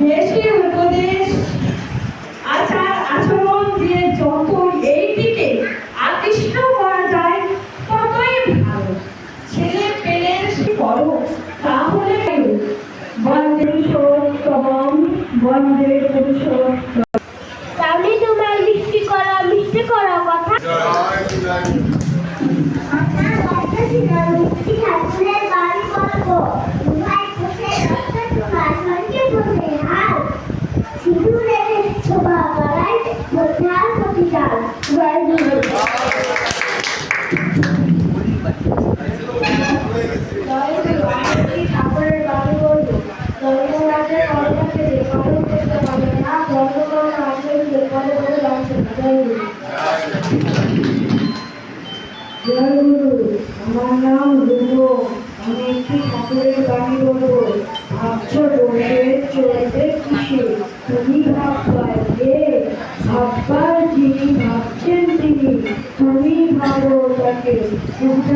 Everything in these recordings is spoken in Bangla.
বেশি উপদেশ, আচার আচরণ দিয়ে যত এই দিকে আকৃষ্ট করা যায়, ততই ভালো। ছেলে পেলে করো তাহলে বন্দে পুরুষোত্তম বন্দে পুরুষোত্তম জয় গুরু আমার নাম ধ্রুব আমি একটি ঠাকুরের বাণী বলবো ভাবছো বসে চলতে খুশি তুমি ভাববার যে ভাববার যিনি ভাবছেন তিনি তুমি ভাবো তাকে চিন্তা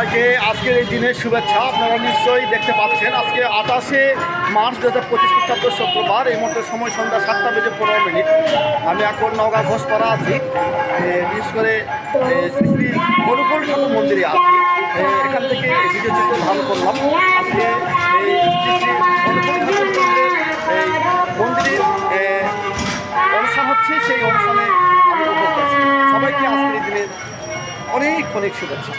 সবাইকে আজকের এই দিনের শুভেচ্ছা। আপনারা নিশ্চয়ই দেখতে পাচ্ছেন, আজকে আঠাশে মার্চ দু হাজার পঁচিশ খ্রিস্টাব্দ শুক্রবার, এই মুহূর্তে সময় সন্ধ্যা সাতটা বেজে পনেরো মিনিট। আমি এখন নওগাঁ ঘোষপাড়া আছি। বিশেষ করে শ্রী অনুকূল ঠাকুর মন্দিরে আছি। এখান থেকে ভিডিও চিত্র ধারণ করলাম। আজকে এই শ্রী মন্দিরের এই মন্দিরে অনুষ্ঠান হচ্ছে সেই অনুষ্ঠানে অনেক অনেক শুভেচ্ছা।